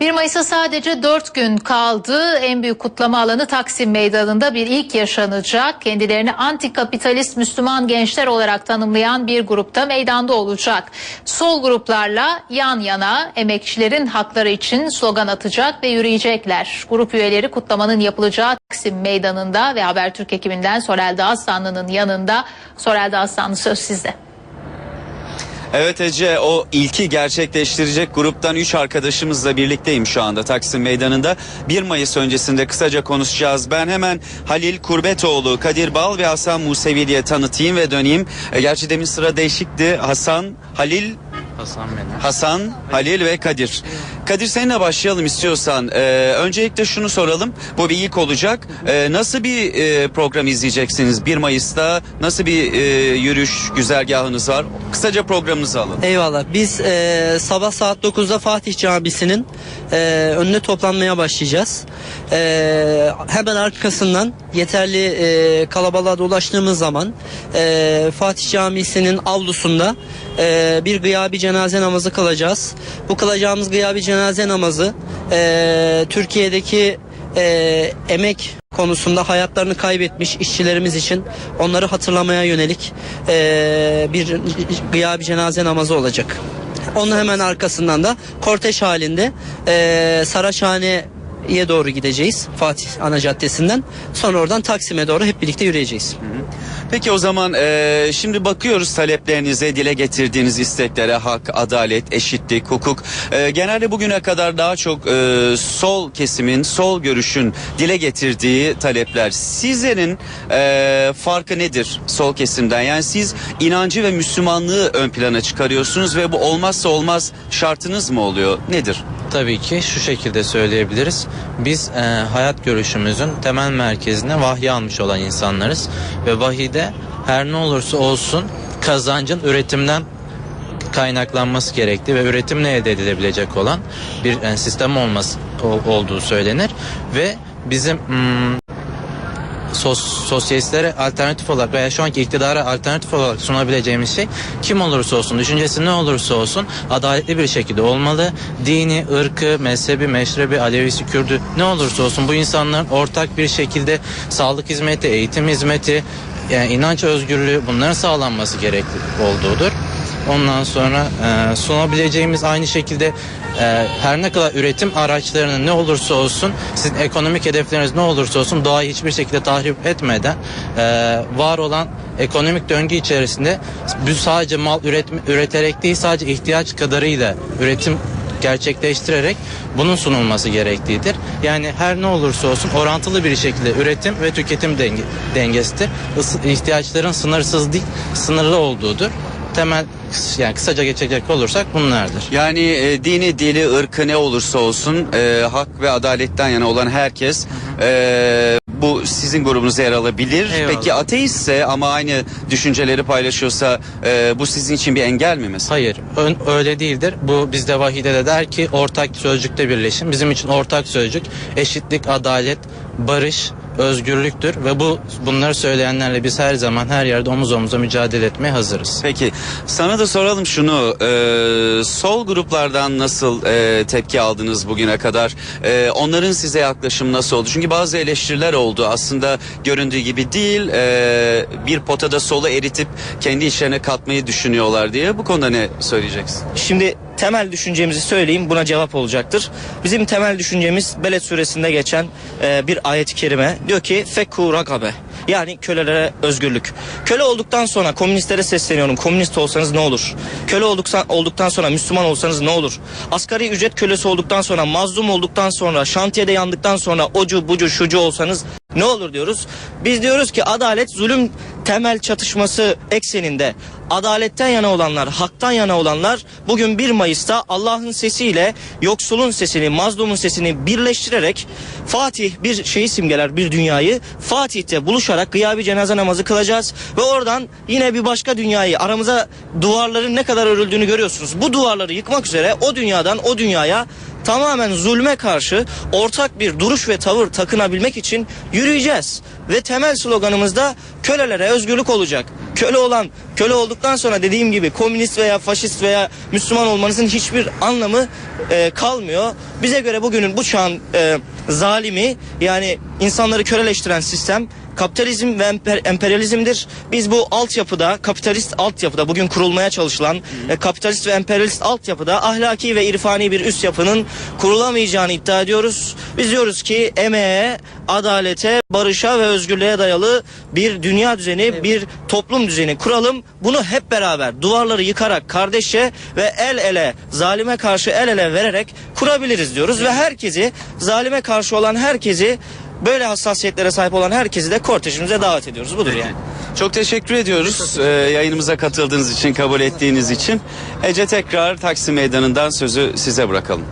1 Mayıs'a sadece 4 gün kaldı. En büyük kutlama alanı Taksim Meydanı'nda bir ilk yaşanacak. Kendilerini antikapitalist Müslüman gençler olarak tanımlayan bir grupta meydanda olacak. Sol gruplarla yan yana emekçilerin hakları için slogan atacak ve yürüyecekler. Grup üyeleri kutlamanın yapılacağı Taksim Meydanı'nda ve Habertürk ekibinden Sorel Dağıstanlı'nın yanında. Sorel Dağıstanlı söz sizde. Evet Ece o ilki gerçekleştirecek gruptan 3 arkadaşımızla birlikteyim şu anda Taksim Meydanı'nda. 1 Mayıs öncesinde kısaca konuşacağız. Ben hemen Halil Kurbetoğlu, Kadir Bal ve Hasan Musevi diye tanıtayım ve döneyim. E, gerçi demin sıra değişikti. Hasan, Halil, Hasan benim. Hasan, Halil ve Kadir. Kadir seninle başlayalım istiyorsan. Ee, öncelikle şunu soralım. Bu bir ilk olacak. Ee, nasıl bir e, program izleyeceksiniz 1 Mayıs'ta? Nasıl bir e, yürüyüş güzergahınız var? Kısaca programınızı alın. Eyvallah. Biz e, sabah saat 9'da Fatih Camisi'nin e, önüne toplanmaya başlayacağız. E, hemen arkasından yeterli e, kalabalığa dolaştığımız zaman e, Fatih Camisi'nin avlusunda e, bir gıyabi cenaze namazı kılacağız. Bu kılacağımız gıyabi cenaze namazı e, Türkiye'deki e, emek konusunda hayatlarını kaybetmiş işçilerimiz için onları hatırlamaya yönelik e, bir gıyabi cenaze namazı olacak. Onun hemen arkasından da korteş halinde e, Saraçhane'ye doğru gideceğiz Fatih Ana Caddesi'nden. Sonra oradan Taksim'e doğru hep birlikte yürüyeceğiz. Peki o zaman e, şimdi bakıyoruz taleplerinize, dile getirdiğiniz isteklere hak, adalet, eşitlik, hukuk. E, genelde bugüne kadar daha çok e, sol kesimin, sol görüşün dile getirdiği talepler. Sizlerin e, farkı nedir sol kesimden? Yani siz inancı ve Müslümanlığı ön plana çıkarıyorsunuz ve bu olmazsa olmaz şartınız mı oluyor? Nedir? Tabii ki şu şekilde söyleyebiliriz. Biz e, hayat görüşümüzün temel merkezine vahyi almış olan insanlarız. Ve vahide her ne olursa olsun kazancın üretimden kaynaklanması gerektiği ve üretimle elde edilebilecek olan bir e, sistem olması olduğu söylenir. Ve bizim mm, sos, sosyalistlere alternatif olarak veya şu anki iktidara alternatif olarak sunabileceğimiz şey kim olursa olsun, düşüncesi ne olursa olsun adaletli bir şekilde olmalı. Dini, ırkı, mezhebi, meşrebi, Alevisi, Kürdü ne olursa olsun bu insanların ortak bir şekilde sağlık hizmeti, eğitim hizmeti, yani inanç özgürlüğü bunların sağlanması gerekli olduğudur. Ondan sonra e, sunabileceğimiz aynı şekilde e, her ne kadar üretim araçlarının ne olursa olsun sizin ekonomik hedefleriniz ne olursa olsun doğayı hiçbir şekilde tahrip etmeden e, var olan ekonomik döngü içerisinde sadece mal üretme, üreterek değil sadece ihtiyaç kadarıyla üretim gerçekleştirerek bunun sunulması gerektiğidir. Yani her ne olursa olsun orantılı bir şekilde üretim ve tüketim denge, dengesidir. Is- ihtiyaçların sınırsız değil, sınırlı olduğudur. Temel yani kısaca geçecek olursak bunlardır. Yani e, dini, dili, ırkı ne olursa olsun e, hak ve adaletten yana olan herkes e, bu sizin grubunuzda yer alabilir. Eyvallah. Peki ateistse ama aynı düşünceleri paylaşıyorsa e, bu sizin için bir engel mi mesela? Hayır ön- öyle değildir. Bu bizde vahide de der ki ortak sözcükte birleşim. Bizim için ortak sözcük eşitlik, adalet, barış, özgürlüktür ve bu bunları söyleyenlerle biz her zaman her yerde omuz omuza mücadele etmeye hazırız. Peki sana da soralım şunu e, sol gruplardan nasıl e, tepki aldınız bugüne kadar E, onların size yaklaşımı nasıl oldu çünkü bazı eleştiriler oldu aslında göründüğü gibi değil e, bir potada solu eritip kendi işlerine katmayı düşünüyorlar diye bu konuda ne söyleyeceksin? Şimdi temel düşüncemizi söyleyeyim buna cevap olacaktır. Bizim temel düşüncemiz Beled suresinde geçen e, bir ayet-i kerime diyor ki fekku rakabe yani kölelere özgürlük. Köle olduktan sonra komünistlere sesleniyorum. Komünist olsanız ne olur? Köle olduktan, olduktan sonra Müslüman olsanız ne olur? Asgari ücret kölesi olduktan sonra, mazlum olduktan sonra, şantiyede yandıktan sonra ocu bucu şucu olsanız ne olur diyoruz? Biz diyoruz ki adalet zulüm temel çatışması ekseninde adaletten yana olanlar, haktan yana olanlar bugün 1 Mayıs'ta Allah'ın sesiyle yoksulun sesini, mazlumun sesini birleştirerek Fatih bir şeyi simgeler bir dünyayı. Fatih'te buluşarak gıyabi cenaze namazı kılacağız ve oradan yine bir başka dünyayı aramıza duvarların ne kadar örüldüğünü görüyorsunuz. Bu duvarları yıkmak üzere o dünyadan o dünyaya tamamen zulme karşı ortak bir duruş ve tavır takınabilmek için yürüyeceğiz. Ve temel sloganımız da kölelere özgürlük olacak. Köle olan Köle olduktan sonra dediğim gibi komünist veya faşist veya Müslüman olmanızın hiçbir anlamı e, kalmıyor. Bize göre bugünün bu çağın e, zalimi yani insanları köleleştiren sistem kapitalizm ve emper- emperyalizmdir. Biz bu altyapıda, kapitalist altyapıda bugün kurulmaya çalışılan e, kapitalist ve emperyalist altyapıda ahlaki ve irfani bir üst yapının kurulamayacağını iddia ediyoruz. Biz diyoruz ki emeğe, adalete, barışa ve özgürlüğe dayalı bir dünya düzeni, bir toplum düzeni kuralım. Bunu hep beraber duvarları yıkarak kardeşçe ve el ele, zalime karşı el ele vererek kurabiliriz diyoruz ve herkesi zalime karşı olan herkesi böyle hassasiyetlere sahip olan herkesi de kortejimize davet ediyoruz. Budur yani. Çok teşekkür ediyoruz e, yayınımıza katıldığınız için, kabul ettiğiniz için. Ece tekrar Taksim Meydanı'ndan sözü size bırakalım.